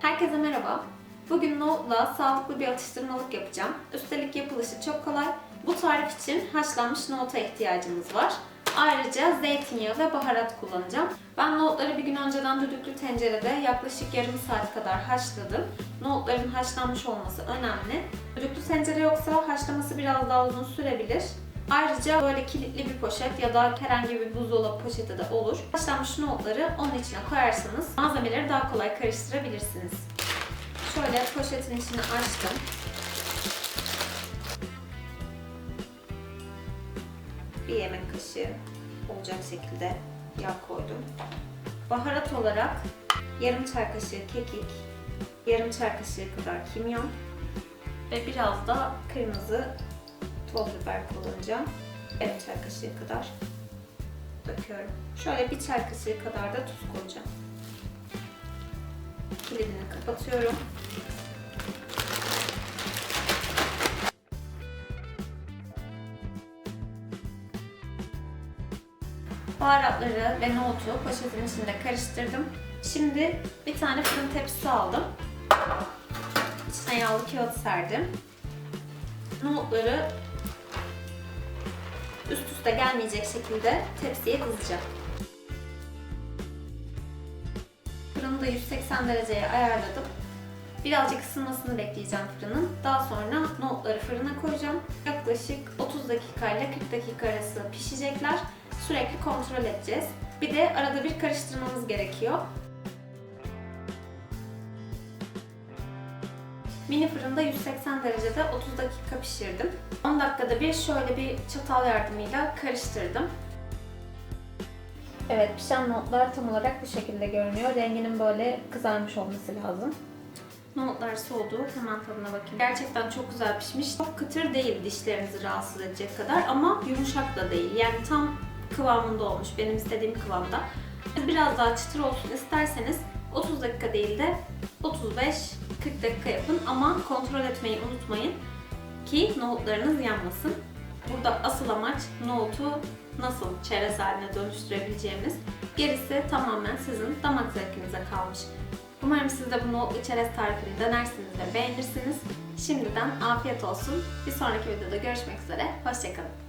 Herkese merhaba. Bugün nohutla sağlıklı bir atıştırmalık yapacağım. Üstelik yapılışı çok kolay. Bu tarif için haşlanmış nohuta ihtiyacımız var. Ayrıca zeytinyağı ve baharat kullanacağım. Ben nohutları bir gün önceden düdüklü tencerede yaklaşık yarım saat kadar haşladım. Nohutların haşlanmış olması önemli. Düdüklü tencere yoksa haşlaması biraz daha uzun sürebilir. Ayrıca böyle kilitli bir poşet ya da herhangi bir buzdolabı poşeti de olur. Haşlanmış nohutları onun içine koyarsanız malzemeleri daha kolay karıştırabilirsiniz. Şöyle poşetin içini açtım. Bir yemek kaşığı olacak şekilde yağ koydum. Baharat olarak yarım çay kaşığı kekik, yarım çay kaşığı kadar kimyon ve biraz da kırmızı toz biber kullanacağım. Yarım çay kaşığı kadar döküyorum. Şöyle bir çay kaşığı kadar da tuz koyacağım. Kilidini kapatıyorum. Baharatları ve nohutu poşetin içinde karıştırdım. Şimdi bir tane fırın tepsisi aldım. İçine yağlı kağıt serdim. Nohutları üst üste gelmeyecek şekilde tepsiye dizeceğim. Fırını da 180 dereceye ayarladım. Birazcık ısınmasını bekleyeceğim fırının. Daha sonra nohutları fırına koyacağım. Yaklaşık 30 dakika ile 40 dakika arası pişecekler. Sürekli kontrol edeceğiz. Bir de arada bir karıştırmamız gerekiyor. Mini fırında 180 derecede 30 dakika pişirdim. 10 dakikada bir şöyle bir çatal yardımıyla karıştırdım. Evet pişen nohutlar tam olarak bu şekilde görünüyor. Renginin böyle kızarmış olması lazım. Nohutlar soğudu. Hemen tadına bakayım. Gerçekten çok güzel pişmiş. Çok kıtır değil dişlerinizi rahatsız edecek kadar ama yumuşak da değil. Yani tam kıvamında olmuş. Benim istediğim kıvamda. Biraz daha çıtır olsun isterseniz 30 dakika değil de 35-40 dakika yapın ama kontrol etmeyi unutmayın ki nohutlarınız yanmasın. Burada asıl amaç nohutu nasıl çerez haline dönüştürebileceğimiz. Gerisi tamamen sizin damak zevkinize kalmış. Umarım siz de bu nohutlu çerez tarifini denersiniz ve beğenirsiniz. Şimdiden afiyet olsun. Bir sonraki videoda görüşmek üzere. Hoşçakalın.